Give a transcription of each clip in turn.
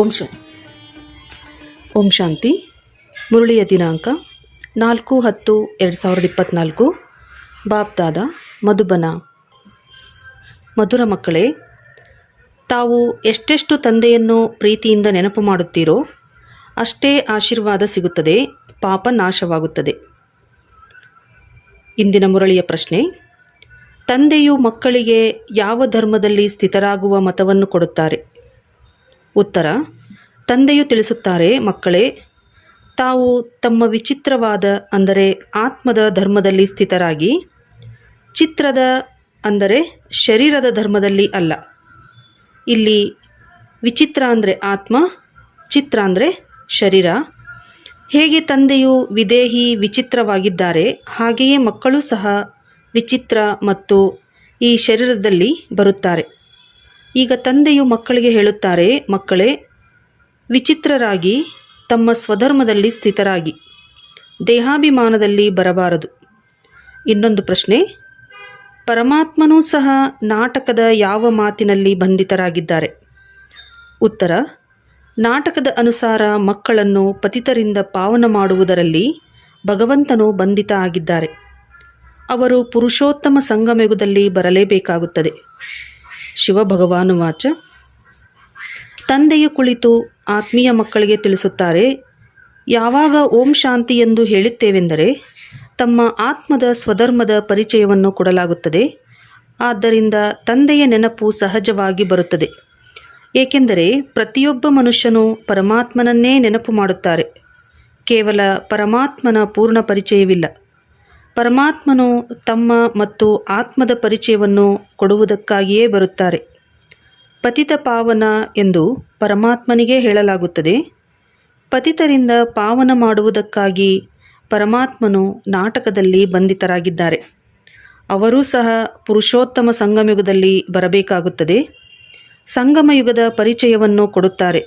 ಓಂ ಶಾಂತಿ ಓಂ ಶಾಂತಿ. ಮುರುಳಿಯ ದಿನಾಂಕ ನಾಲ್ಕು ಹತ್ತು ಎರಡು ಸಾವಿರದ ಇಪ್ಪತ್ತ್ನಾಲ್ಕು ಬಾಬ್ದಾದ ಮಧುಬನ. ಮಧುರ ಮಕ್ಕಳೇ, ತಾವು ಎಷ್ಟೆಷ್ಟು ತಂದೆಯನ್ನು ಪ್ರೀತಿಯಿಂದ ನೆನಪು ಮಾಡುತ್ತೀರೋ ಅಷ್ಟೇ ಆಶೀರ್ವಾದ ಸಿಗುತ್ತದೆ, ಪಾಪ ನಾಶವಾಗುತ್ತದೆ. ಇಂದಿನ ಮುರಳಿಯ ಪ್ರಶ್ನೆ, ತಂದೆಯು ಮಕ್ಕಳಿಗೆ ಯಾವ ಧರ್ಮದಲ್ಲಿ ಸ್ಥಿತರಾಗುವ ಮತವನ್ನು ಕೊಡುತ್ತಾರೆ? ಉತ್ತರ, ತಂದೆಯು ತಿಳಿಸುತ್ತಾರೆ, ಮಕ್ಕಳೇ, ತಾವು ತಮ್ಮ ವಿಚಿತ್ರವಾದ ಅಂದರೆ ಆತ್ಮದ ಧರ್ಮದಲ್ಲಿ ಸ್ಥಿತರಾಗಿ, ಚಿತ್ರದ ಅಂದರೆ ಶರೀರದ ಧರ್ಮದಲ್ಲಿ ಅಲ್ಲ. ಇಲ್ಲಿ ವಿಚಿತ್ರ ಅಂದರೆ ಆತ್ಮ, ಚಿತ್ರ ಅಂದರೆ ಶರೀರ. ಹೇಗೆ ತಂದೆಯು ವಿದೇಹಿ ವಿಚಿತ್ರವಾಗಿದ್ದಾರೆ, ಹಾಗೆಯೇ ಮಕ್ಕಳು ಸಹ ವಿಚಿತ್ರ ಮತ್ತು ಈ ಶರೀರದಲ್ಲಿ ಬರುತ್ತಾರೆ. ಈಗ ತಂದೆಯು ಮಕ್ಕಳಿಗೆ ಹೇಳುತ್ತಾರೆ, ಮಕ್ಕಳೇ, ವಿಚಿತ್ರರಾಗಿ ತಮ್ಮ ಸ್ವಧರ್ಮದಲ್ಲಿ ಸ್ಥಿತರಾಗಿ, ದೇಹಾಭಿಮಾನದಲ್ಲಿ ಬರಬಾರದು. ಇನ್ನೊಂದು ಪ್ರಶ್ನೆ, ಪರಮಾತ್ಮನೂ ಸಹ ನಾಟಕದ ಯಾವ ಮಾತಿನಲ್ಲಿ ಬಂಧಿತರಾಗಿದ್ದಾರೆ? ಉತ್ತರ, ನಾಟಕದ ಅನುಸಾರ ಮಕ್ಕಳನ್ನು ಪತಿತರಿಂದ ಪಾವನ ಮಾಡುವುದರಲ್ಲಿ ಭಗವಂತನು ಬಂಧಿತ ಆಗಿದ್ದಾರೆ. ಅವರು ಪುರುಷೋತ್ತಮ ಸಂಗಮೆಗುದಲ್ಲಿ ಬರಲೇಬೇಕಾಗುತ್ತದೆ. ಶಿವಭಗವಾನುವಾಚ. ತಂದೆಯು ಕುಳಿತು ಆತ್ಮೀಯ ಮಕ್ಕಳಿಗೆ ತಿಳಿಸುತ್ತಾರೆ, ಯಾವಾಗ ಓಂ ಶಾಂತಿ ಎಂದು ಹೇಳುತ್ತೇವೆಂದರೆ ತಮ್ಮ ಆತ್ಮದ ಸ್ವಧರ್ಮದ ಪರಿಚಯವನ್ನು ಕೊಡಲಾಗುತ್ತದೆ. ಆದ್ದರಿಂದ ತಂದೆಯ ನೆನಪು ಸಹಜವಾಗಿ ಬರುತ್ತದೆ. ಏಕೆಂದರೆ ಪ್ರತಿಯೊಬ್ಬ ಮನುಷ್ಯನು ಪರಮಾತ್ಮನನ್ನೇ ನೆನಪು ಮಾಡುತ್ತಾರೆ. ಕೇವಲ ಪರಮಾತ್ಮನ ಪೂರ್ಣ ಪರಿಚಯವಿಲ್ಲ. ಪರಮಾತ್ಮನು ತಮ್ಮ ಮತ್ತು ಆತ್ಮದ ಪರಿಚಯವನ್ನು ಕೊಡುವುದಕ್ಕಾಗಿಯೇ ಬರುತ್ತಾರೆ. ಪತಿತ ಪಾವನ ಎಂದು ಪರಮಾತ್ಮನಿಗೆ ಹೇಳಲಾಗುತ್ತದೆ. ಪತಿತರಿಂದ ಪಾವನ ಮಾಡುವುದಕ್ಕಾಗಿ ಪರಮಾತ್ಮನು ನಾಟಕದಲ್ಲಿ ಬಂಧಿತರಾಗಿದ್ದಾರೆ. ಅವರೂ ಸಹ ಪುರುಷೋತ್ತಮ ಸಂಗಮಯುಗದಲ್ಲಿ ಬರಬೇಕಾಗುತ್ತದೆ. ಸಂಗಮಯುಗದ ಪರಿಚಯವನ್ನು ಕೊಡುತ್ತಾರೆ.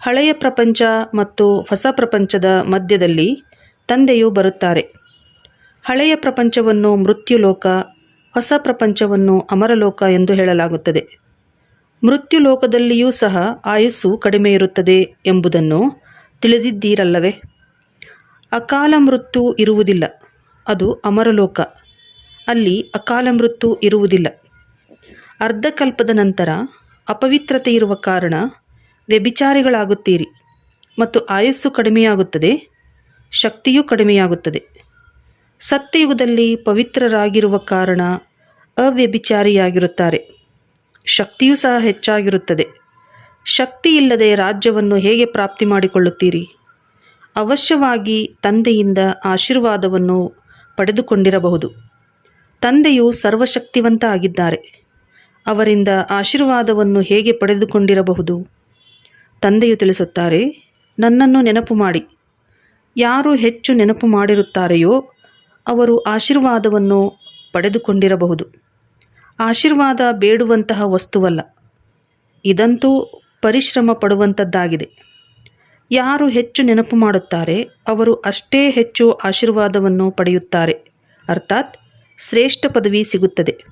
ಹಳೆಯ ಪ್ರಪಂಚ ಮತ್ತು ಹೊಸ ಪ್ರಪಂಚದ ಮಧ್ಯದಲ್ಲಿ ತಂದೆಯು ಬರುತ್ತಾರೆ. ಹಳೆಯ ಪ್ರಪಂಚವನ್ನು ಮೃತ್ಯುಲೋಕ, ಹೊಸ ಪ್ರಪಂಚವನ್ನು ಅಮರಲೋಕ ಎಂದು ಹೇಳಲಾಗುತ್ತದೆ. ಮೃತ್ಯುಲೋಕದಲ್ಲಿಯೂ ಸಹ ಆಯುಸ್ಸು ಕಡಿಮೆ ಇರುತ್ತದೆ ಎಂಬುದನ್ನು ತಿಳಿದಿದ್ದೀರಲ್ಲವೇ? ಅಕಾಲ ಮೃತ್ಯು ಇರುವುದಿಲ್ಲ, ಅದು ಅಮರಲೋಕ. ಅಲ್ಲಿ ಅಕಾಲ ಮೃತ್ಯು ಇರುವುದಿಲ್ಲ. ಅರ್ಧಕಲ್ಪದ ನಂತರ ಅಪವಿತ್ರತೆ ಇರುವ ಕಾರಣ ವ್ಯಭಿಚಾರಿಗಳಾಗುತ್ತೀರಿ ಮತ್ತು ಆಯಸ್ಸು ಕಡಿಮೆಯಾಗುತ್ತದೆ, ಶಕ್ತಿಯೂ ಕಡಿಮೆಯಾಗುತ್ತದೆ. ಸತ್ಯಯುಗದಲ್ಲಿ ಪವಿತ್ರರಾಗಿರುವ ಕಾರಣ ಅವ್ಯಭಿಚಾರಿಯಾಗಿರುತ್ತಾರೆ. ಶಕ್ತಿಯೂ ಸಹ ಹೆಚ್ಚಾಗಿರುತ್ತದೆ. ಶಕ್ತಿ ಇಲ್ಲದೆ ರಾಜ್ಯವನ್ನು ಹೇಗೆ ಪ್ರಾಪ್ತಿ ಮಾಡಿಕೊಳ್ಳುತ್ತೀರಿ? ಅವಶ್ಯವಾಗಿ ತಂದೆಯಿಂದ ಆಶೀರ್ವಾದವನ್ನು ಪಡೆದುಕೊಂಡಿರಬಹುದು. ತಂದೆಯು ಸರ್ವಶಕ್ತಿವಂತ ಆಗಿದ್ದಾರೆ ಅವರಿಂದ ಆಶೀರ್ವಾದವನ್ನು ಹೇಗೆ ಪಡೆದುಕೊಂಡಿರಬಹುದು? ತಂದೆಯು ತಿಳಿಸುತ್ತಾರೆ, ನನ್ನನ್ನು ನೆನಪು ಮಾಡಿ ಯಾರು ಹೆಚ್ಚು ನೆನಪು ಮಾಡಿರುತ್ತಾರೆಯೋ ಅವರು ಆಶೀರ್ವಾದವನ್ನು ಪಡೆದುಕೊಂಡಿರಬಹುದು. ಆಶೀರ್ವಾದ ಬೇಡುವಂತಹ ವಸ್ತುವಲ್ಲ. ಇದಂತೂ ಪರಿಶ್ರಮ ಪಡುವಂಥದ್ದಾಗಿದೆ ಯಾರು ಹೆಚ್ಚು ನೆನಪು ಮಾಡುತ್ತಾರೆ, ಅವರು ಅಷ್ಟೇ ಹೆಚ್ಚು ಆಶೀರ್ವಾದವನ್ನು ಪಡೆಯುತ್ತಾರೆ. ಅರ್ಥಾತ್ ಶ್ರೇಷ್ಠ ಪದವಿ ಸಿಗುತ್ತದೆ.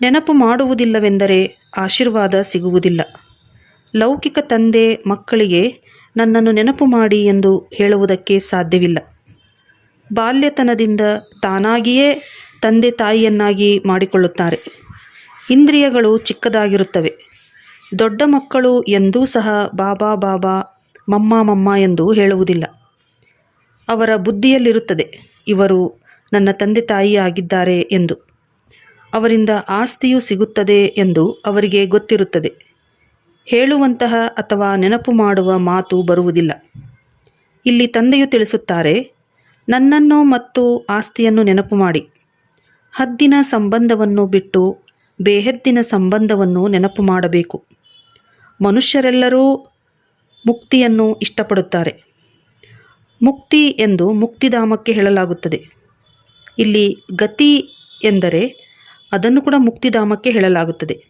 ನೆನಪು ಮಾಡುವುದಿಲ್ಲವೆಂದರೆ ಆಶೀರ್ವಾದ ಸಿಗುವುದಿಲ್ಲ. ಲೌಕಿಕ ತಂದೆ ಮಕ್ಕಳಿಗೆ ನನ್ನನ್ನು ನೆನಪು ಮಾಡಿ ಎಂದು ಹೇಳುವುದಕ್ಕೆ ಸಾಧ್ಯವಿಲ್ಲ. ಬಾಲ್ಯತನದಿಂದ ತಾನಾಗಿಯೇ ತಂದೆ ತಾಯಿಯನ್ನಾಗಿ ಮಾಡಿಕೊಳ್ಳುತ್ತಾರೆ. ಇಂದ್ರಿಯಗಳು ಚಿಕ್ಕದಾಗಿರುತ್ತವೆ. ದೊಡ್ಡ ಮಕ್ಕಳು ಎಂದೂ ಸಹ ಬಾಬಾ ಬಾಬಾ, ಮಮ್ಮ ಮಮ್ಮ ಎಂದು ಹೇಳುವುದಿಲ್ಲ. ಅವರ ಬುದ್ಧಿಯಲ್ಲಿರುತ್ತದೆ, ಇವರು ನನ್ನ ತಂದೆ ತಾಯಿ ಆಗಿದ್ದಾರೆ ಎಂದು. ಅವರಿಂದ ಆಸ್ತಿಯು ಸಿಗುತ್ತದೆ ಎಂದು ಅವರಿಗೆ ಗೊತ್ತಿರುತ್ತದೆ. ಹೇಳುವಂತಹ ಅಥವಾ ನೆನಪು ಮಾಡುವ ಮಾತು ಬರುವುದಿಲ್ಲ. ಇಲ್ಲಿ ತಂದೆಯು ತಿಳಿಸುತ್ತಾರೆ ನನ್ನನ್ನು ಮತ್ತು ಆಸ್ತಿಯನ್ನು ನೆನಪು ಮಾಡಿ. ಹದ್ದಿನ ಸಂಬಂಧವನ್ನು ಬಿಟ್ಟು ಬೇಹದ್ದಿನ ಸಂಬಂಧವನ್ನು ನೆನಪು ಮಾಡಬೇಕು. ಮನುಷ್ಯರೆಲ್ಲರೂ ಮುಕ್ತಿಯನ್ನು ಇಷ್ಟಪಡುತ್ತಾರೆ. ಮುಕ್ತಿ ಎಂದು ಮುಕ್ತಿಧಾಮಕ್ಕೆ ಹೇಳಲಾಗುತ್ತದೆ. ಇಲ್ಲಿ ಗತಿ ಎಂದರೆ ಅದನ್ನು ಕೂಡ ಮುಕ್ತಿಧಾಮಕ್ಕೆ ಹೇಳಲಾಗುತ್ತದೆ.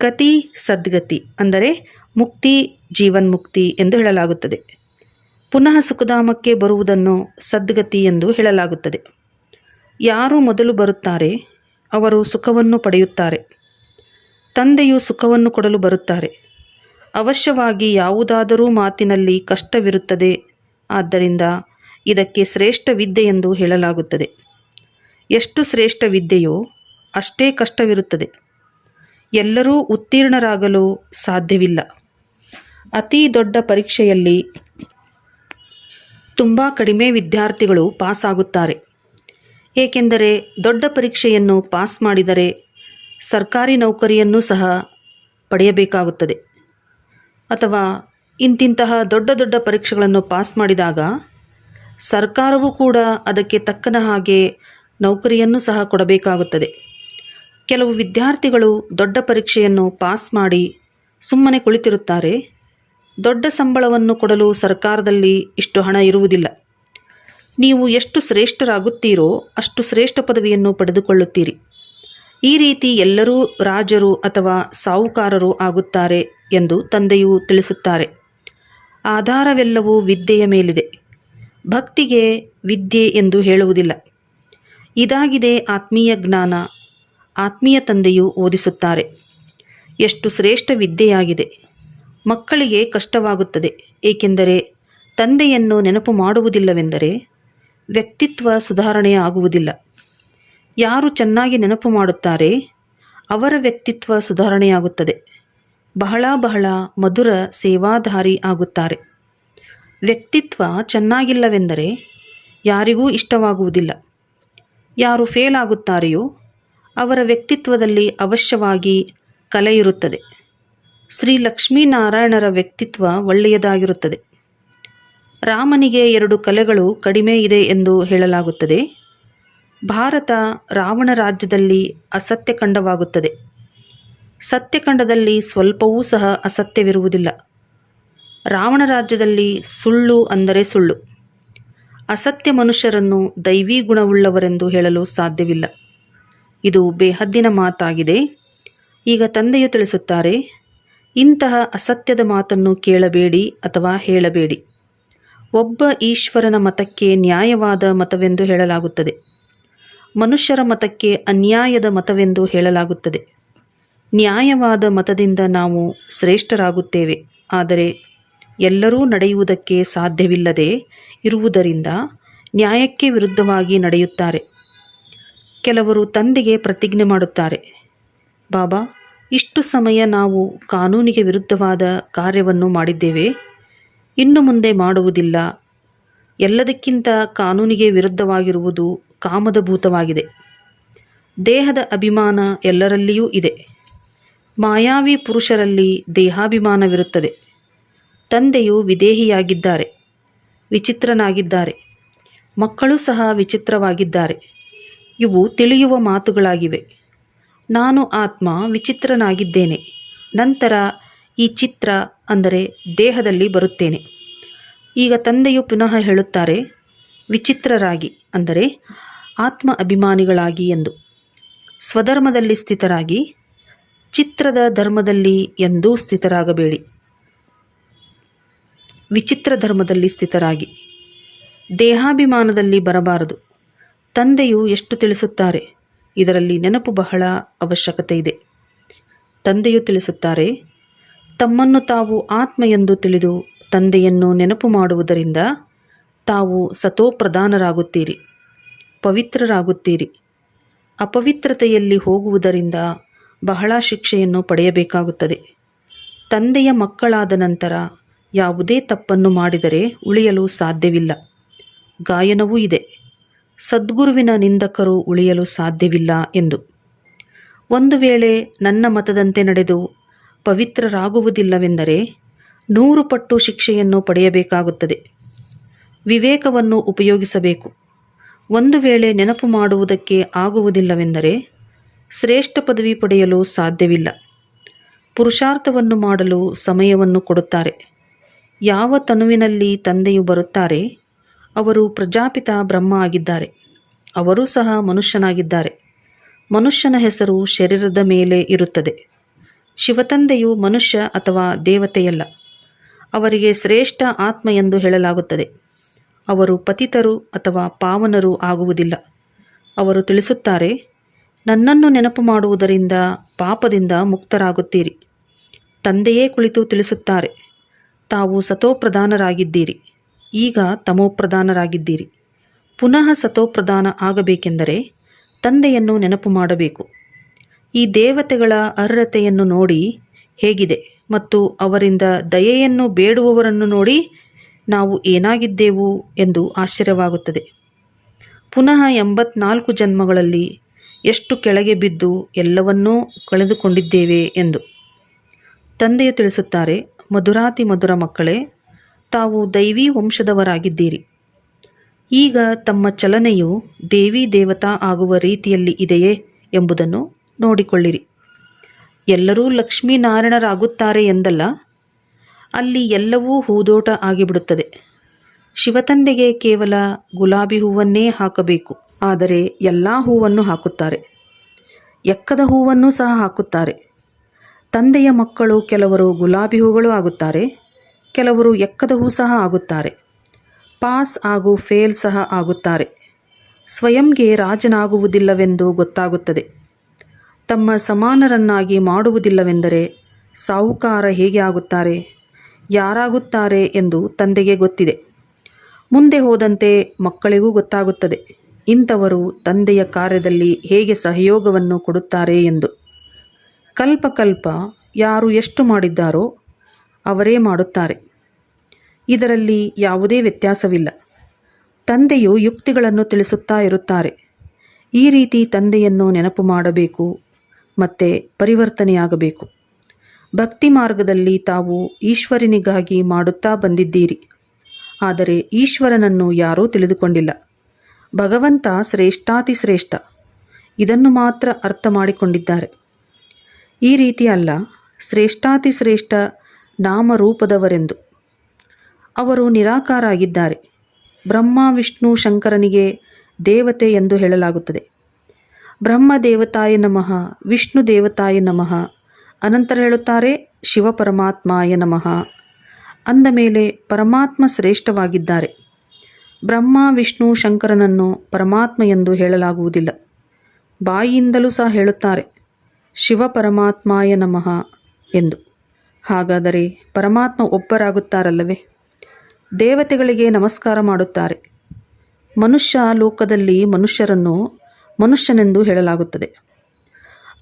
ಗತಿ ಸದ್ಗತಿ ಅಂದರೆ ಮುಕ್ತಿ, ಜೀವನ್ಮುಕ್ತಿ ಎಂದು ಹೇಳಲಾಗುತ್ತದೆ. ಪುನಃ ಸುಖಧಾಮಕ್ಕೆ ಬರುವುದನ್ನು ಸದ್ಗತಿ ಎಂದು ಹೇಳಲಾಗುತ್ತದೆ. ಯಾರು ಮೊದಲು ಬರುತ್ತಾರೆ, ಅವರು ಸುಖವನ್ನು ಪಡೆಯುತ್ತಾರೆ. ತಂದೆಯು ಸುಖವನ್ನು ಕೊಡಲು ಬರುತ್ತಾರೆ. ಅವಶ್ಯವಾಗಿ ಯಾವುದಾದರೂ ಮಾತಿನಲ್ಲಿ ಕಷ್ಟವಿರುತ್ತದೆ, ಆದ್ದರಿಂದ ಇದಕ್ಕೆ ಶ್ರೇಷ್ಠ ವಿದ್ಯೆ ಎಂದು ಹೇಳಲಾಗುತ್ತದೆ. ಎಷ್ಟು ಶ್ರೇಷ್ಠ ವಿದ್ಯೆಯೋ ಅಷ್ಟೇ ಕಷ್ಟವಿರುತ್ತದೆ. ಎಲ್ಲರೂ ಉತ್ತೀರ್ಣರಾಗಲು ಸಾಧ್ಯವಿಲ್ಲ. ಅತಿ ದೊಡ್ಡ ಪರೀಕ್ಷೆಯಲ್ಲಿ ತುಂಬ ಕಡಿಮೆ ವಿದ್ಯಾರ್ಥಿಗಳು ಪಾಸ್ ಆಗುತ್ತಾರೆ. ಏಕೆಂದರೆ ದೊಡ್ಡ ಪರೀಕ್ಷೆಯನ್ನು ಪಾಸ್ ಮಾಡಿದರೆ ಸರ್ಕಾರಿ ನೌಕರಿಯನ್ನು ಸಹ ಪಡೆಯಬೇಕಾಗುತ್ತದೆ. ಅಥವಾ ಇಂತಿಂತಹ ದೊಡ್ಡ ದೊಡ್ಡ ಪರೀಕ್ಷೆಗಳನ್ನು ಪಾಸ್ ಮಾಡಿದಾಗ ಸರ್ಕಾರವೂ ಕೂಡ ಅದಕ್ಕೆ ತಕ್ಕನ ಹಾಗೆ ನೌಕರಿಯನ್ನು ಸಹ ಕೊಡಬೇಕಾಗುತ್ತದೆ. ಕೆಲವು ವಿದ್ಯಾರ್ಥಿಗಳು ದೊಡ್ಡ ಪರೀಕ್ಷೆಯನ್ನು ಪಾಸ್ ಮಾಡಿ ಸುಮ್ಮನೆ ಕುಳಿತಿರುತ್ತಾರೆ. ದೊಡ್ಡ ಸಂಬಳವನ್ನು ಕೊಡಲು ಸರ್ಕಾರದಲ್ಲಿ ಇಷ್ಟು ಹಣ ಇರುವುದಿಲ್ಲ. ನೀವು ಎಷ್ಟು ಶ್ರೇಷ್ಠರಾಗುತ್ತೀರೋ ಅಷ್ಟು ಶ್ರೇಷ್ಠ ಪದವಿಯನ್ನು ಪಡೆದುಕೊಳ್ಳುತ್ತೀರಿ. ಈ ರೀತಿ ಎಲ್ಲರೂ ರಾಜರು ಅಥವಾ ಸಾಹುಕಾರರು ಆಗುತ್ತಾರೆ ಎಂದು ತಂದೆಯು ತಿಳಿಸುತ್ತಾರೆ. ಆಧಾರವೆಲ್ಲವೂ ವಿದ್ಯೆಯ ಮೇಲಿದೆ. ಭಕ್ತಿಗೆ ವಿದ್ಯೆ ಎಂದು ಹೇಳುವುದಿಲ್ಲ. ಇದಾಗಿದೆ ಆತ್ಮೀಯ ಜ್ಞಾನ, ಆತ್ಮೀಯ ತಂದೆಯು ಓದಿಸುತ್ತಾರೆ. ಎಷ್ಟು ಶ್ರೇಷ್ಠ ವಿದ್ಯೆಯಾಗಿದೆ. ಮಕ್ಕಳಿಗೆ ಕಷ್ಟವಾಗುತ್ತದೆ. ಏಕೆಂದರೆ ತಂದೆಯನ್ನು ನೆನಪು ಮಾಡುವುದಿಲ್ಲವೆಂದರೆ ವ್ಯಕ್ತಿತ್ವ ಸುಧಾರಣೆ ಆಗುವುದಿಲ್ಲ. ಯಾರು ಚೆನ್ನಾಗಿ ನೆನಪು ಮಾಡುತ್ತಾರೆ, ಅವರ ವ್ಯಕ್ತಿತ್ವ ಸುಧಾರಣೆಯಾಗುತ್ತದೆ. ಬಹಳ ಬಹಳ ಮಧುರ ಸೇವಾಧಾರಿ ಆಗುತ್ತಾರೆ. ವ್ಯಕ್ತಿತ್ವ ಚೆನ್ನಾಗಿಲ್ಲವೆಂದರೆ ಯಾರಿಗೂ ಇಷ್ಟವಾಗುವುದಿಲ್ಲ. ಯಾರು ಫೇಲ್ ಆಗುತ್ತಾರೆಯೋ ಅವರ ವ್ಯಕ್ತಿತ್ವದಲ್ಲಿ ಅವಶ್ಯವಾಗಿ ಕಲೆ ಇರುತ್ತದೆ. ಶ್ರೀ ಲಕ್ಷ್ಮೀನಾರಾಯಣರ ವ್ಯಕ್ತಿತ್ವ ಒಳ್ಳೆಯದಾಗಿರುತ್ತದೆ. ರಾಮನಿಗೆ ಎರಡು ಕಲೆಗಳು ಕಡಿಮೆ ಇದೆ ಎಂದು ಹೇಳಲಾಗುತ್ತದೆ. ಭಾರತ ರಾವಣ ರಾಜ್ಯದಲ್ಲಿ ಅಸತ್ಯಖಂಡವಾಗುತ್ತದೆ ಸತ್ಯಖಂಡದಲ್ಲಿ ಸ್ವಲ್ಪವೂ ಸಹ ಅಸತ್ಯವಿರುವುದಿಲ್ಲ. ರಾವಣ ರಾಜ್ಯದಲ್ಲಿ ಸುಳ್ಳು ಅಂದರೆ ಸುಳ್ಳು. ಅಸತ್ಯ ಮನುಷ್ಯರನ್ನು ದೈವೀ ಗುಣವುಳ್ಳವರೆಂದು ಹೇಳಲು ಸಾಧ್ಯವಿಲ್ಲ. ಇದು ಬೇಹದ್ದಿನ ಮಾತಾಗಿದೆ. ಈಗ ತಂದೆಯು ತಿಳಿಸುತ್ತಾರೆ ಇಂತಹ ಅಸತ್ಯದ ಮಾತನ್ನು ಕೇಳಬೇಡಿ ಅಥವಾ ಹೇಳಬೇಡಿ. ಒಬ್ಬ ಈಶ್ವರನ ಮತಕ್ಕೆ ನ್ಯಾಯವಾದ ಮತವೆಂದು ಹೇಳಲಾಗುತ್ತದೆ. ಮನುಷ್ಯರ ಮತಕ್ಕೆ ಅನ್ಯಾಯದ ಮತವೆಂದು ಹೇಳಲಾಗುತ್ತದೆ. ನ್ಯಾಯವಾದ ಮತದಿಂದ ನಾವು ಶ್ರೇಷ್ಠರಾಗುತ್ತೇವೆ. ಆದರೆ ಎಲ್ಲರೂ ನಡೆಯುವುದಕ್ಕೆ ಸಾಧ್ಯವಿಲ್ಲದೆ ಇರುವುದರಿಂದ ನ್ಯಾಯಕ್ಕೆ ವಿರುದ್ಧವಾಗಿ ನಡೆಯುತ್ತಾರೆ. ಕೆಲವರು ತಂದೆಗೆ ಪ್ರತಿಜ್ಞೆ ಮಾಡುತ್ತಾರೆ. ಬಾಬಾ ಇಷ್ಟು ಸಮಯ ನಾವು ಕಾನೂನಿಗೆ ವಿರುದ್ಧವಾದ ಕಾರ್ಯವನ್ನು ಮಾಡಿದ್ದೇವೆ. ಇನ್ನು ಮುಂದೆ ಮಾಡುವುದಿಲ್ಲ. ಎಲ್ಲದಕ್ಕಿಂತ ಕಾನೂನಿಗೆ ವಿರುದ್ಧವಾಗಿರುವುದು ಕಾಮದ ಭೂತವಾಗಿದೆ. ದೇಹದ ಅಭಿಮಾನ ಎಲ್ಲರಲ್ಲಿಯೂ ಇದೆ. ಮಾಯಾವಿ ಪುರುಷರಲ್ಲಿ ದೇಹಾಭಿಮಾನವಿರುತ್ತದೆ. ತಂದೆಯು ವಿದೇಹಿಯಾಗಿದ್ದಾರೆ. ವಿಚಿತ್ರನಾಗಿದ್ದಾರೆ. ಮಕ್ಕಳು ಸಹ ವಿಚಿತ್ರವಾಗಿದ್ದಾರೆ. ಇವು ತಿಳಿಯುವ ಮಾತುಗಳಾಗಿವೆ. ನಾನು ಆತ್ಮ ವಿಚಿತ್ರನಾಗಿದ್ದೇನೆ. ನಂತರ ಈ ಚಿತ್ರ ಅಂದರೆ ದೇಹದಲ್ಲಿ ಬರುತ್ತೇನೆ. ಈಗ ತಂದೆಯು ಪುನಃ ಹೇಳುತ್ತಾರೆ, ವಿಚಿತ್ರರಾಗಿ ಅಂದರೆ ಆತ್ಮ ಅಭಿಮಾನಿಗಳಾಗಿ ಎಂದು. ಸ್ವಧರ್ಮದಲ್ಲಿ ಸ್ಥಿತರಾಗಿ, ಚಿತ್ರದ ಧರ್ಮದಲ್ಲಿ ಎಂದೂ ಸ್ಥಿತರಾಗಬೇಡಿ. ವಿಚಿತ್ರ ಧರ್ಮದಲ್ಲಿ ಸ್ಥಿತರಾಗಿ. ದೇಹಾಭಿಮಾನದಲ್ಲಿ ಬರಬಾರದು. ತಂದೆಯು ಎಷ್ಟು ತಿಳಿಸುತ್ತಾರೆ? ಇದರಲ್ಲಿ ನೆನಪು ಬಹಳ ಅವಶ್ಯಕತೆ ಇದೆ. ತಂದೆಯು ತಿಳಿಸುತ್ತಾರೆ, ತಮ್ಮನ್ನು ತಾವು ಆತ್ಮ ಎಂದು ತಿಳಿದು ತಂದೆಯನ್ನು ನೆನಪು ಮಾಡುವುದರಿಂದ ತಾವು ಸತೋಪ್ರಧಾನರಾಗುತ್ತೀರಿ, ಪವಿತ್ರರಾಗುತ್ತೀರಿ. ಅಪವಿತ್ರತೆಯಲ್ಲಿ ಹೋಗುವುದರಿಂದ ಬಹಳ ಶಿಕ್ಷೆಯನ್ನು ಪಡೆಯಬೇಕಾಗುತ್ತದೆ. ತಂದೆಯ ಮಕ್ಕಳಾದ ನಂತರ ಯಾವುದೇ ತಪ್ಪನ್ನು ಮಾಡಿದರೆ ಉಳಿಯಲು ಸಾಧ್ಯವಿಲ್ಲ. ಗಾಯನವೂ ಇದೆ. ಸದ್ಗುರುವಿನ ನಿಂದಕರು ಉಳಿಯಲು ಸಾಧ್ಯವಿಲ್ಲ ಎಂದು. ಒಂದು ವೇಳೆ ನನ್ನ ಮತದಂತೆ ನಡೆದು ಪವಿತ್ರರಾಗುವುದಿಲ್ಲವೆಂದರೆ ನೂರು ಪಟ್ಟು ಶಿಕ್ಷೆಯನ್ನು ಪಡೆಯಬೇಕಾಗುತ್ತದೆ. ವಿವೇಕವನ್ನು ಉಪಯೋಗಿಸಬೇಕು. ಒಂದು ವೇಳೆ ನೆನಪು ಮಾಡುವುದಕ್ಕೆ ಆಗುವುದಿಲ್ಲವೆಂದರೆ ಶ್ರೇಷ್ಠ ಪದವಿ ಪಡೆಯಲು ಸಾಧ್ಯವಿಲ್ಲ. ಪುರುಷಾರ್ಥವನ್ನು ಮಾಡಲು ಸಮಯವನ್ನು ಕೊಡುತ್ತಾರೆ. ಯಾವ ತನುವಿನಲ್ಲಿ ತಂದೆಯು ಬರುತ್ತಾರೆ ಅವರು ಪ್ರಜಾಪಿತ ಬ್ರಹ್ಮ ಆಗಿದ್ದಾರೆ. ಅವರೂ ಸಹ ಮನುಷ್ಯನಾಗಿದ್ದಾರೆ. ಮನುಷ್ಯನ ಹೆಸರು ಶರೀರದ ಮೇಲೆ ಇರುತ್ತದೆ. ಶಿವತಂದೆಯು ಮನುಷ್ಯ ಅಥವಾ ದೇವತೆಯಲ್ಲ. ಅವರಿಗೆ ಶ್ರೇಷ್ಠ ಆತ್ಮ ಎಂದು ಹೇಳಲಾಗುತ್ತದೆ. ಅವರು ಪತಿತರು ಅಥವಾ ಪಾವನರು ಆಗುವುದಿಲ್ಲ. ಅವರು ತಿಳಿಸುತ್ತಾರೆ, ನನ್ನನ್ನು ನೆನಪು ಮಾಡುವುದರಿಂದ ಪಾಪದಿಂದ ಮುಕ್ತರಾಗುತ್ತೀರಿ. ತಂದೆಯೇ ಕುಳಿತು ತಿಳಿಸುತ್ತಾರೆ, ತಾವು ಸತೋಪ್ರಧಾನರಾಗಿದ್ದೀರಿ. ಈಗ ತಮೋಪ್ರಧಾನರಾಗಿದ್ದೀರಿ. ಪುನಃ ಸತೋಪ್ರಧಾನ ಆಗಬೇಕೆಂದರೆ ತಂದೆಯನ್ನು ನೆನಪು ಮಾಡಬೇಕು. ಈ ದೇವತೆಗಳ ಅರ್ಹತೆಯನ್ನು ನೋಡಿ ಹೇಗಿದೆ ಮತ್ತು ಅವರಿಂದ ದಯೆಯನ್ನು ಬೇಡುವವರನ್ನು ನೋಡಿ ನಾವು ಏನಾಗಿದ್ದೆವು ಎಂದು ಆಶ್ಚರ್ಯವಾಗುತ್ತದೆ. ಪುನಃ ಎಂಬತ್ನಾಲ್ಕು ಜನ್ಮಗಳಲ್ಲಿ ಎಷ್ಟು ಕೆಳಗೆ ಬಿದ್ದು ಎಲ್ಲವನ್ನೂ ಕಳೆದುಕೊಂಡಿದ್ದೇವೆ ಎಂದು ತಂದೆಯು ತಿಳಿಸುತ್ತಾರೆ, ಮಧುರಾತಿ ಮಧುರ ಮಕ್ಕಳೇ ತಾವು ದೈವಿ ವಂಶದವರಾಗಿದ್ದೀರಿ. ಈಗ ತಮ್ಮ ಚಲನೆಯು ದೇವಿ ದೇವತಾ ಆಗುವ ರೀತಿಯಲ್ಲಿ ಇದೆಯೇ ಎಂಬುದನ್ನು ನೋಡಿಕೊಳ್ಳಿರಿ. ಎಲ್ಲರೂ ಲಕ್ಷ್ಮೀನಾರಾಯಣರಾಗುತ್ತಾರೆ ಎಂದಲ್ಲ, ಅಲ್ಲಿ ಎಲ್ಲವೂ ಹೂದೋಟ ಆಗಿಬಿಡುತ್ತದೆ. ಶಿವತಂದೆಗೆ ಕೇವಲ ಗುಲಾಬಿ ಹೂವನ್ನೇ ಹಾಕಬೇಕು, ಆದರೆ ಎಲ್ಲ ಹೂವನ್ನು ಹಾಕುತ್ತಾರೆ. ಎಕ್ಕದ ಹೂವನ್ನು ಸಹ ಹಾಕುತ್ತಾರೆ. ತಂದೆಯ ಮಕ್ಕಳು ಕೆಲವರು ಗುಲಾಬಿ ಹೂಗಳು ಆಗುತ್ತಾರೆ ಕೆಲವರು ಎಕ್ಕದವೂ ಸಹ ಆಗುತ್ತಾರೆ. ಪಾಸ್ ಹಾಗೂ ಫೇಲ್ ಸಹ ಆಗುತ್ತಾರೆ. ಸ್ವಯಂಗೆ ರಾಜನಾಗುವುದಿಲ್ಲವೆಂದು ಗೊತ್ತಾಗುತ್ತದೆ. ತಮ್ಮ ಸಮಾನರನ್ನಾಗಿ ಮಾಡುವುದಿಲ್ಲವೆಂದರೆ ಸಾಹುಕಾರ ಹೇಗೆ ಆಗುತ್ತಾರೆ? ಯಾರಾಗುತ್ತಾರೆ ಎಂದು ತಂದೆಗೆ ಗೊತ್ತಿದೆ. ಮುಂದೆ ಹೋದಂತೆ ಮಕ್ಕಳಿಗೂ ಗೊತ್ತಾಗುತ್ತದೆ. ಇಂಥವರು ತಂದೆಯ ಕಾರ್ಯದಲ್ಲಿ ಹೇಗೆ ಸಹಯೋಗವನ್ನು ಕೊಡುತ್ತಾರೆ ಎಂದು. ಕಲ್ಪಕಲ್ಪ ಕಲ್ಪ ಯಾರು ಎಷ್ಟು ಮಾಡಿದ್ದಾರೋ ಅವರೇ ಮಾಡುತ್ತಾರೆ. ಇದರಲ್ಲಿ ಯಾವುದೇ ವ್ಯತ್ಯಾಸವಿಲ್ಲ. ತಂದೆಯು ಯುಕ್ತಿಗಳನ್ನು ತಿಳಿಸುತ್ತಾ ಇರುತ್ತಾರೆ. ಈ ರೀತಿ ತಂದೆಯನ್ನು ನೆನಪು ಮಾಡಬೇಕು, ಮತ್ತೆ ಪರಿವರ್ತನೆಯಾಗಬೇಕು. ಭಕ್ತಿ ಮಾರ್ಗದಲ್ಲಿ ತಾವು ಈಶ್ವರನಿಗಾಗಿ ಮಾಡುತ್ತಾ ಬಂದಿದ್ದೀರಿ. ಆದರೆ ಈಶ್ವರನನ್ನು ಯಾರೂ ತಿಳಿದುಕೊಂಡಿಲ್ಲ. ಭಗವಂತ ಶ್ರೇಷ್ಠಾತಿ ಶ್ರೇಷ್ಠ. ಇದನ್ನು ಮಾತ್ರ ಅರ್ಥ ಮಾಡಿಕೊಂಡಿದ್ದಾರೆ. ಈ ರೀತಿ ಅಲ್ಲ, ಶ್ರೇಷ್ಠಾತಿ ಶ್ರೇಷ್ಠ ನಾಮರೂಪದವರೆಂದು. ಅವರು ನಿರಾಕಾರ ಆಗಿದ್ದಾರೆ ಬ್ರಹ್ಮ, ವಿಷ್ಣು, ಶಂಕರನಿಗೆ ದೇವತೆ ಎಂದು ಹೇಳಲಾಗುತ್ತದೆ. ಬ್ರಹ್ಮ ದೇವತಾಯ ನಮಃ, ವಿಷ್ಣು ದೇವತಾಯ ನಮಃ. ಅನಂತರ ಹೇಳುತ್ತಾರೆ, ಶಿವ ಪರಮಾತ್ಮಾಯ ನಮಃ. ಅಂದ ಮೇಲೆ ಪರಮಾತ್ಮ ಶ್ರೇಷ್ಠವಾಗಿದ್ದಾರೆ. ಬ್ರಹ್ಮ, ವಿಷ್ಣು, ಶಂಕರನನ್ನು ಪರಮಾತ್ಮ ಎಂದು ಹೇಳಲಾಗುವುದಿಲ್ಲ. ಬಾಯಿಯಿಂದಲೂ ಸಹ ಹೇಳುತ್ತಾರೆ, ಶಿವ ಪರಮಾತ್ಮಾಯ ನಮಃ ಎಂದು. ಹಾಗಾದರೆ ಪರಮಾತ್ಮ ಒಬ್ಬರಾಗುತ್ತಾರಲ್ಲವೇ? ದೇವತೆಗಳಿಗೆ ನಮಸ್ಕಾರ ಮಾಡುತ್ತಾರೆ. ಮನುಷ್ಯ ಲೋಕದಲ್ಲಿ ಮನುಷ್ಯರನ್ನು ಮನುಷ್ಯನೆಂದು ಹೇಳಲಾಗುತ್ತದೆ.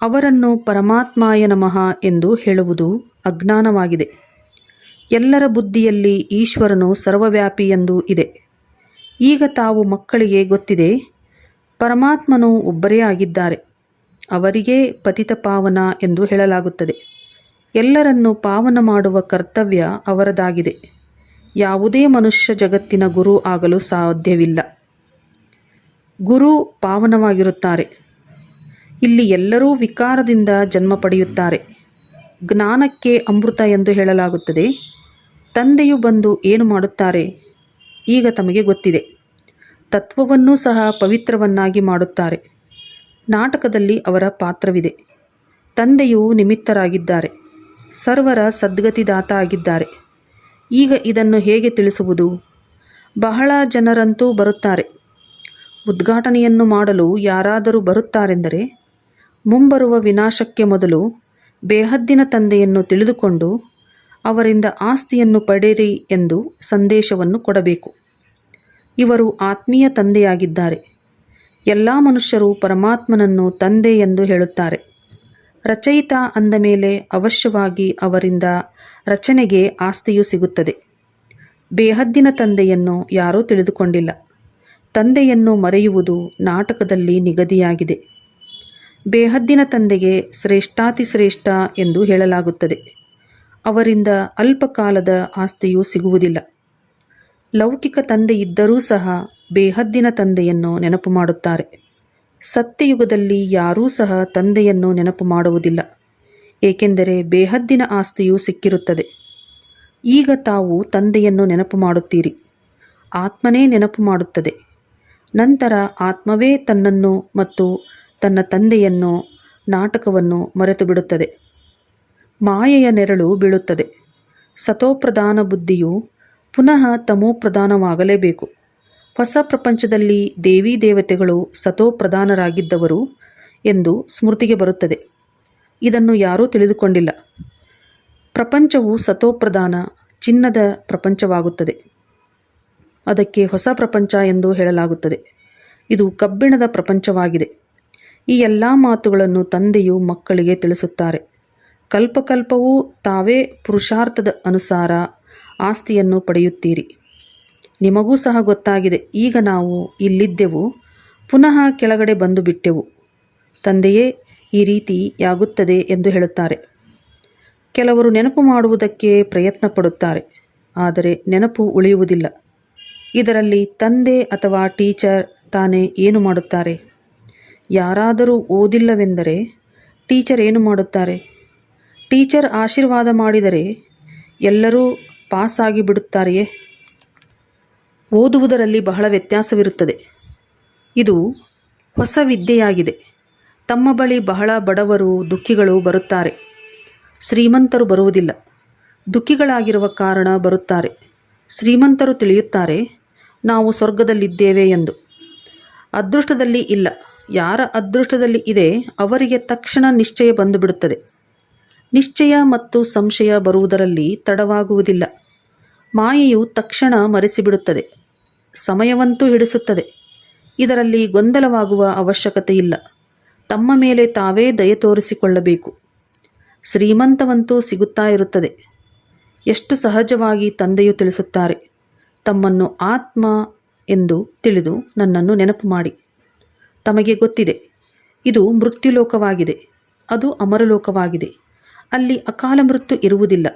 ಅವರನ್ನು ಪರಮಾತ್ಮಾಯ ನಮಃ ಎಂದು ಹೇಳುವುದು ಅಜ್ಞಾನವಾಗಿದೆ. ಎಲ್ಲರ ಬುದ್ಧಿಯಲ್ಲಿ ಈಶ್ವರನು ಸರ್ವವ್ಯಾಪಿ ಎಂದು ಇದೆ. ಈಗ ತಾವು ಮಕ್ಕಳಿಗೆ ಗೊತ್ತಿದೆ, ಪರಮಾತ್ಮನು ಒಬ್ಬರೇ ಆಗಿದ್ದಾರೆ. ಅವರಿಗೇ ಪತಿತ ಪಾವನ ಎಂದು ಹೇಳಲಾಗುತ್ತದೆ. ಎಲ್ಲರನ್ನು ಪಾವನ ಮಾಡುವ ಕರ್ತವ್ಯ ಅವರದಾಗಿದೆ. ಯಾವುದೇ ಮನುಷ್ಯ ಜಗತ್ತಿನ ಗುರು ಆಗಲು ಸಾಧ್ಯವಿಲ್ಲ. ಗುರು ಪಾವನವಾಗಿರುತ್ತಾರೆ. ಇಲ್ಲಿ ಎಲ್ಲರೂ ವಿಕಾರದಿಂದ ಜನ್ಮ ಪಡೆಯುತ್ತಾರೆ. ಜ್ಞಾನಕ್ಕೆ ಅಮೃತ ಎಂದು ಹೇಳಲಾಗುತ್ತದೆ. ತಂದೆಯು ಬಂದು ಏನು ಮಾಡುತ್ತಾರೆ? ಈಗ ತಮಗೆ ಗೊತ್ತಿದೆ. ತತ್ವವನ್ನೂ ಸಹ ಪವಿತ್ರವನ್ನಾಗಿ ಮಾಡುತ್ತಾರೆ. ನಾಟಕದಲ್ಲಿ ಅವರ ಪಾತ್ರವಿದೆ. ತಂದೆಯು ನಿಮಿತ್ತರಾಗಿದ್ದಾರೆ. ಸರ್ವರ ಸದ್ಗತಿದಾತ ಆಗಿದ್ದಾರೆ. ಈಗ ಇದನ್ನು ಹೇಗೆ ತಿಳಿಸುವುದು? ಬಹಳ ಜನರಂತೂ ಬರುತ್ತಾರೆ. ಉದ್ಘಾಟನೆಯನ್ನು ಮಾಡಲು ಯಾರಾದರೂ ಬರುತ್ತಾರೆಂದರೆ, ಮುಂಬರುವ ವಿನಾಶಕ್ಕೆ ಮೊದಲು ಬೇಹದ್ದಿನ ತಂದೆಯನ್ನು ತಿಳಿದುಕೊಂಡು ಅವರಿಂದ ಆಸ್ತಿಯನ್ನು ಪಡೆಯಿರಿ ಎಂದು ಸಂದೇಶವನ್ನು ಕೊಡಬೇಕು. ಇವರು ಆತ್ಮೀಯ ತಂದೆಯಾಗಿದ್ದಾರೆ. ಎಲ್ಲ ಮನುಷ್ಯರು ಪರಮಾತ್ಮನನ್ನು ತಂದೆ ಎಂದು ಹೇಳುತ್ತಾರೆ. ರಚಯಿತ ಅಂದ ಮೇಲೆ ಅವಶ್ಯವಾಗಿ ಅವರಿಂದ ರಚನೆಗೆ ಆಸ್ತಿಯು ಸಿಗುತ್ತದೆ. ಬೇಹದ್ದಿನ ತಂದೆಯನ್ನು ಯಾರೂ ತಿಳಿದುಕೊಂಡಿಲ್ಲ. ತಂದೆಯನ್ನು ಮರೆಯುವುದು ನಾಟಕದಲ್ಲಿ ನಿಗದಿಯಾಗಿದೆ. ಬೇಹದ್ದಿನ ತಂದೆಗೆ ಶ್ರೇಷ್ಠಾತಿಶ್ರೇಷ್ಠ ಎಂದು ಹೇಳಲಾಗುತ್ತದೆ. ಅವರಿಂದ ಅಲ್ಪಕಾಲದ ಆಸ್ತಿಯು ಸಿಗುವುದಿಲ್ಲ. ಲೌಕಿಕ ತಂದೆಯಿದ್ದರೂ ಸಹ ಬೇಹದ್ದಿನ ತಂದೆಯನ್ನು ನೆನಪು ಮಾಡುತ್ತಾರೆ. ಸತ್ಯಯುಗದಲ್ಲಿ ಯಾರೂ ಸಹ ತಂದೆಯನ್ನು ನೆನಪು ಮಾಡುವುದಿಲ್ಲ. ಏಕೆಂದರೆ ಬೇಹದ್ದಿನ ಆಸ್ತಿಯು ಸಿಕ್ಕಿರುತ್ತದೆ. ಈಗ ತಾವು ತಂದೆಯನ್ನು ನೆನಪು ಮಾಡುತ್ತೀರಿ. ಆತ್ಮನೇ ನೆನಪು ಮಾಡುತ್ತದೆ. ನಂತರ ಆತ್ಮವೇ ತನ್ನನ್ನು ಮತ್ತು ತನ್ನ ತಂದೆಯನ್ನು, ನಾಟಕವನ್ನು ಮರೆತು ಬಿಡುತ್ತದೆ ಮಾಯೆಯ ನೆರಳು ಬೀಳುತ್ತದೆ. ಸತೋಪ್ರಧಾನ ಬುದ್ಧಿಯು ಪುನಃ ತಮೋಪ್ರಧಾನವಾಗಲೇಬೇಕು ಹೊಸ ಪ್ರಪಂಚದಲ್ಲಿ ದೇವಿ ದೇವತೆಗಳು ಸತೋಪ್ರಧಾನರಾಗಿದ್ದವರು ಎಂದು ಸ್ಮೃತಿಗೆ ಬರುತ್ತದೆ. ಇದನ್ನು ಯಾರೂ ತಿಳಿದುಕೊಂಡಿಲ್ಲ. ಪ್ರಪಂಚವು ಸತೋಪ್ರಧಾನ, ಚಿನ್ನದ ಪ್ರಪಂಚವಾಗುತ್ತದೆ. ಅದಕ್ಕೆ ಹೊಸ ಪ್ರಪಂಚ ಎಂದು ಹೇಳಲಾಗುತ್ತದೆ. ಇದು ಕಬ್ಬಿಣದ ಪ್ರಪಂಚವಾಗಿದೆ. ಈ ಎಲ್ಲ ಮಾತುಗಳನ್ನು ತಂದೆಯು ಮಕ್ಕಳಿಗೆ ತಿಳಿಸುತ್ತಾರೆ. ಕಲ್ಪಕಲ್ಪವೂ ತಾವೇ ಪುರುಷಾರ್ಥದ ಅನುಸಾರ ಆಸ್ತಿಯನ್ನು ಪಡೆಯುತ್ತೀರಿ. ನಿಮಗೂ ಸಹ ಗೊತ್ತಾಗಿದೆ, ಈಗ ನಾವು ಇಲ್ಲಿದ್ದೆವು, ಪುನಃ ಕೆಳಗಡೆ ಬಂದು ಬಿಟ್ಟೆವು ತಂದೆಯೇ ಈ ರೀತಿಯಾಗುತ್ತದೆ ಎಂದು ಹೇಳುತ್ತಾರೆ. ಕೆಲವರು ನೆನಪು ಮಾಡುವುದಕ್ಕೆ ಪ್ರಯತ್ನ ಪಡುತ್ತಾರೆ ಆದರೆ ನೆನಪು ಉಳಿಯುವುದಿಲ್ಲ. ಇದರಲ್ಲಿ ತಂದೆ ಅಥವಾ ಟೀಚರ್ ತಾನೇ ಏನು ಮಾಡುತ್ತಾರೆ? ಯಾರಾದರೂ ಓದಿಲ್ಲವೆಂದರೆ ಟೀಚರ್ ಏನು ಮಾಡುತ್ತಾರೆ? ಟೀಚರ್ ಆಶೀರ್ವಾದ ಮಾಡಿದರೆ ಎಲ್ಲರೂ ಪಾಸ್ ಆಗಿ ಬಿಡುತ್ತಾರೆಯೇ ಓದುವುದರಲ್ಲಿ ಬಹಳ ವ್ಯತ್ಯಾಸವಿರುತ್ತದೆ. ಇದು ಹೊಸ ವಿದ್ಯೆಯಾಗಿದೆ. ತಮ್ಮ ಬಳಿ ಬಹಳ ಬಡವರು ದುಃಖಿಗಳು ಬರುತ್ತಾರೆ. ಶ್ರೀಮಂತರು ಬರುವುದಿಲ್ಲ. ದುಃಖಿಗಳಾಗಿರುವ ಕಾರಣ ಬರುತ್ತಾರೆ. ಶ್ರೀಮಂತರು ತಿಳಿಯುತ್ತಾರೆ, ನಾವು ಸ್ವರ್ಗದಲ್ಲಿದ್ದೇವೆ ಎಂದು. ಅದೃಷ್ಟದಲ್ಲಿ ಇಲ್ಲ. ಯಾರ ಅದೃಷ್ಟದಲ್ಲಿ ಇದೆ, ಅವರಿಗೆ ತಕ್ಷಣ ನಿಶ್ಚಯ ಬಂದುಬಿಡುತ್ತದೆ. ನಿಶ್ಚಯ ಮತ್ತು ಸಂಶಯ ಬರುವುದರಲ್ಲಿ ತಡವಾಗುವುದಿಲ್ಲ. ಮಾಯೆಯು ತಕ್ಷಣ ಮರೆಸಿಬಿಡುತ್ತದೆ. ಸಮಯವಂತೂ ಹಿಡಿಸುತ್ತದೆ. ಇದರಲ್ಲಿ ಗೊಂದಲವಾಗುವ ಅವಶ್ಯಕತೆ ಇಲ್ಲ ತಮ್ಮ ಮೇಲೆ ತಾವೇ ದಯ ತೋರಿಸಿಕೊಳ್ಳಬೇಕು. ಶ್ರೀಮಂತವಂತೂ ಸಿಗುತ್ತಾ ಇರುತ್ತದೆ. ಎಷ್ಟು ಸಹಜವಾಗಿ ತಂದೆಯು ತಿಳಿಸುತ್ತಾರೆ. ತಮ್ಮನ್ನು ಆತ್ಮ ಎಂದು ತಿಳಿದು ನನ್ನನ್ನು ನೆನಪು ಮಾಡಿ. ತಮಗೆ ಗೊತ್ತಿದೆ, ಇದು ಮೃತ್ಯುಲೋಕವಾಗಿದೆ, ಅದು ಅಮರಲೋಕವಾಗಿದೆ. ಅಲ್ಲಿ ಅಕಾಲ ಮೃತ್ಯು ಇರುವುದಿಲ್ಲ.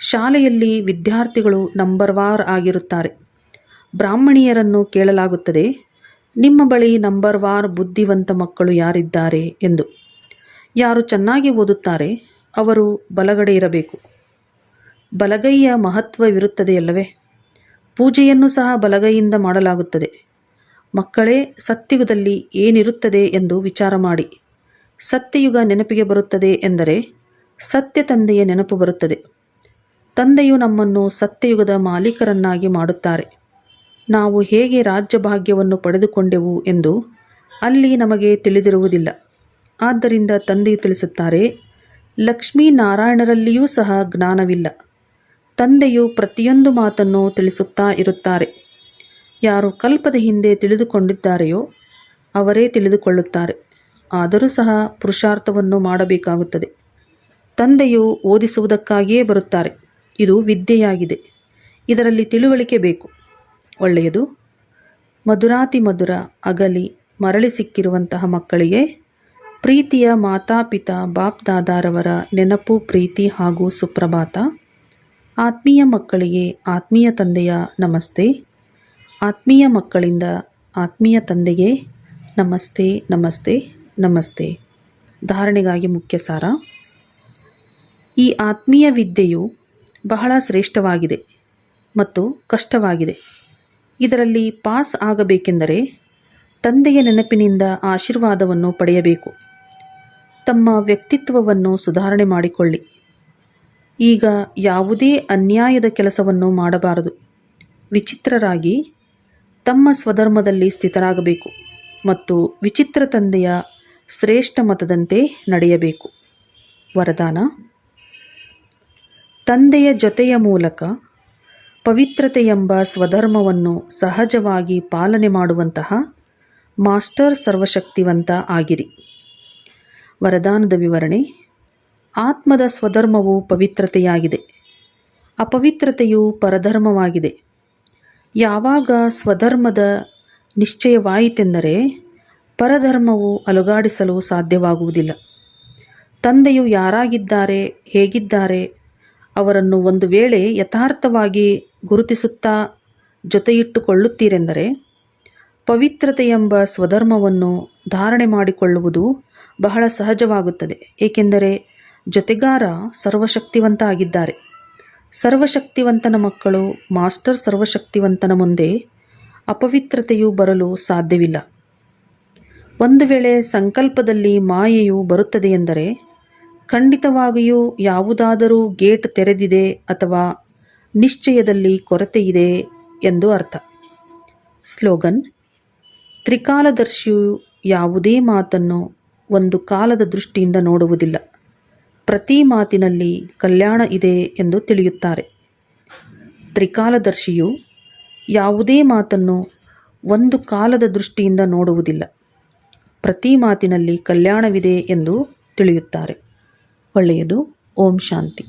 ಶಾಲೆಯಲ್ಲಿ ವಿದ್ಯಾರ್ಥಿಗಳು ನಂಬರ್ ವಾರ್ ಆಗಿರುತ್ತಾರೆ. ಬ್ರಾಹ್ಮಣಿಯರನ್ನು ಕೇಳಲಾಗುತ್ತದೆ ನಿಮ್ಮ ಬಳಿ ನಂಬರ್ ವಾರ್ ಬುದ್ಧಿವಂತ ಮಕ್ಕಳು ಯಾರಿದ್ದಾರೆ ಎಂದು. ಯಾರು ಚೆನ್ನಾಗಿ ಓದುತ್ತಾರೆ, ಅವರು ಬಲಗಡೆ ಇರಬೇಕು. ಬಲಗೈಯ ಮಹತ್ವವಿರುತ್ತದೆಯಲ್ಲವೇ? ಪೂಜೆಯನ್ನು ಸಹ ಬಲಗೈಯಿಂದ ಮಾಡಲಾಗುತ್ತದೆ. ಮಕ್ಕಳೇ, ಸತ್ಯುಗದಲ್ಲಿ ಏನಿರುತ್ತದೆ ಎಂದು ವಿಚಾರ ಮಾಡಿ. ಸತ್ಯಯುಗ ನೆನಪಿಗೆ ಬರುತ್ತದೆ ಎಂದರೆ, ಸತ್ಯ ತಂದೆಯ ನೆನಪು ಬರುತ್ತದೆ. ತಂದೆಯು ನಮ್ಮನ್ನು ಸತ್ಯಯುಗದ ಮಾಲೀಕರನ್ನಾಗಿ ಮಾಡುತ್ತಾರೆ. ನಾವು ಹೇಗೆ ರಾಜ್ಯಭಾಗ್ಯವನ್ನು ಪಡೆದುಕೊಂಡೆವು ಎಂದು ಅಲ್ಲಿ ನಮಗೆ ತಿಳಿದಿರುವುದಿಲ್ಲ. ಆದ್ದರಿಂದ ತಂದೆಯು ತಿಳಿಸುತ್ತಾರೆ, ಲಕ್ಷ್ಮೀನಾರಾಯಣರಲ್ಲಿಯೂ ಸಹ ಜ್ಞಾನವಿಲ್ಲ. ತಂದೆಯು ಪ್ರತಿಯೊಂದು ಮಾತನ್ನು ತಿಳಿಸುತ್ತಾ ಇರುತ್ತಾರೆ. ಯಾರು ಕಲ್ಪದ ಹಿಂದೆ ತಿಳಿದುಕೊಂಡಿದ್ದಾರೆಯೋ ಅವರೇ ತಿಳಿದುಕೊಳ್ಳುತ್ತಾರೆ. ಆದರೂ ಸಹ ಪುರುಷಾರ್ಥವನ್ನು ಮಾಡಬೇಕಾಗುತ್ತದೆ. ತಂದೆಯು ಓದಿಸುವುದಕ್ಕಾಗಿಯೇ ಬರುತ್ತಾರೆ. ಇದು ವಿದ್ಯೆಯಾಗಿದೆ. ಇದರಲ್ಲಿ ತಿಳುವಳಿಕೆ ಬೇಕು. ಒಳ್ಳೆಯದು. ಮಧುರಾತಿ ಮಧುರ ಅಗಲಿ ಮರಳಿ ಸಿಕ್ಕಿರುವಂತಹ ಮಕ್ಕಳಿಗೆ ಪ್ರೀತಿಯ ಮಾತಾಪಿತ ಬಾಪ್ ದಾದಾರವರ ನೆನಪು, ಪ್ರೀತಿ ಹಾಗೂ ಸುಪ್ರಭಾತ. ಆತ್ಮೀಯ ಮಕ್ಕಳಿಗೆ ಆತ್ಮೀಯ ತಂದೆಯ ನಮಸ್ತೆ. ಆತ್ಮೀಯ ಮಕ್ಕಳಿಂದ ಆತ್ಮೀಯ ತಂದೆಗೆ ನಮಸ್ತೆ ನಮಸ್ತೆ ನಮಸ್ತೆ. ಧಾರಣೆಗಾಗಿ ಮುಖ್ಯ ಸಾರ. ಈ ಆತ್ಮೀಯ ವಿದ್ಯೆಯು ಬಹಳ ಶ್ರೇಷ್ಠವಾಗಿದೆ ಮತ್ತು ಕಷ್ಟವಾಗಿದೆ. ಇದರಲ್ಲಿ ಪಾಸ್ ಆಗಬೇಕೆಂದರೆ ತಂದೆಯ ನೆನಪಿನಿಂದ ಆಶೀರ್ವಾದವನ್ನು ಪಡೆಯಬೇಕು. ತಮ್ಮ ವ್ಯಕ್ತಿತ್ವವನ್ನು ಸುಧಾರಣೆ ಮಾಡಿಕೊಳ್ಳಿ. ಈಗ ಯಾವುದೇ ಅನ್ಯಾಯದ ಕೆಲಸವನ್ನು ಮಾಡಬಾರದು. ವಿಚಿತ್ರರಾಗಿ ತಮ್ಮ ಸ್ವಧರ್ಮದಲ್ಲಿ ಸ್ಥಿತರಾಗಬೇಕು ಮತ್ತು ವಿಚಿತ್ರ ತಂದೆಯ ಶ್ರೇಷ್ಠ ಮತದಂತೆ ನಡೆಯಬೇಕು. ವರದಾನ, ತಂದೆಯ ಜೊತೆಯ ಮೂಲಕ ಪವಿತ್ರತೆ ಎಂಬ ಸ್ವಧರ್ಮವನ್ನು ಸಹಜವಾಗಿ ಪಾಲನೆ ಮಾಡುವಂತಹ ಮಾಸ್ಟರ್ ಸರ್ವಶಕ್ತಿವಂತ ಆಗಿರಿ. ವರದಾನದ ವಿವರಣೆ, ಆತ್ಮದ ಸ್ವಧರ್ಮವು ಪವಿತ್ರತೆಯಾಗಿದೆ. ಅಪವಿತ್ರತೆಯು ಪರಧರ್ಮವಾಗಿದೆ. ಯಾವಾಗ ಸ್ವಧರ್ಮದ ನಿಶ್ಚಯವಾಯಿತೆಂದರೆ ಪರಧರ್ಮವು ಅಲುಗಾಡಿಸಲು ಸಾಧ್ಯವಾಗುವುದಿಲ್ಲ. ತಂದೆಯು ಯಾರಾಗಿದ್ದಾರೆ, ಹೇಗಿದ್ದಾರೆ, ಅವರನ್ನು ಒಂದು ವೇಳೆ ಯಥಾರ್ಥವಾಗಿ ಗುರುತಿಸುತ್ತಾ ಜೊತೆಯಿಟ್ಟುಕೊಳ್ಳುತ್ತೀರೆಂದರೆ ಪವಿತ್ರತೆ ಎಂಬ ಸ್ವಧರ್ಮವನ್ನು ಧಾರಣೆ ಮಾಡಿಕೊಳ್ಳುವುದು ಬಹಳ ಸಹಜವಾಗುತ್ತದೆ, ಏಕೆಂದರೆ ಜೊತೆಗಾರ ಸರ್ವಶಕ್ತಿವಂತ ಆಗಿದ್ದಾರೆ ಸರ್ವಶಕ್ತಿವಂತನ ಮಕ್ಕಳು ಮಾಸ್ಟರ್ ಸರ್ವಶಕ್ತಿವಂತನ ಮುಂದೆ ಅಪವಿತ್ರತೆಯು ಬರಲು ಸಾಧ್ಯವಿಲ್ಲ. ಒಂದು ವೇಳೆ ಸಂಕಲ್ಪದಲ್ಲಿ ಮಾಯೆಯು ಬರುತ್ತದೆ ಎಂದರೆ ಖಂಡಿತವಾಗಿಯೂ ಯಾವುದಾದರೂ ಗೇಟ್ ತೆರೆದಿದೆ ಅಥವಾ ನಿಶ್ಚಯದಲ್ಲಿ ಕೊರತೆಯಿದೆ ಎಂದು ಅರ್ಥ. ಸ್ಲೋಗನ್, ತ್ರಿಕಾಲದರ್ಶಿಯು ಯಾವುದೇ ಮಾತನ್ನು ಒಂದು ಕಾಲದ ದೃಷ್ಟಿಯಿಂದ ನೋಡುವುದಿಲ್ಲ. ಪ್ರತಿ ಮಾತಿನಲ್ಲಿ ಕಲ್ಯಾಣ ಇದೆ ಎಂದು ತಿಳಿಯುತ್ತಾರೆ. ತ್ರಿಕಾಲದರ್ಶಿಯು ಯಾವುದೇ ಮಾತನ್ನು ಒಂದು ಕಾಲದ ದೃಷ್ಟಿಯಿಂದ ನೋಡುವುದಿಲ್ಲ. ಪ್ರತಿ ಮಾತಿನಲ್ಲಿ ಕಲ್ಯಾಣವಿದೆ ಎಂದು ತಿಳಿಯುತ್ತಾರೆ. ಒಳ್ಳೆಯದು. ಓಂ ಶಾಂತಿ.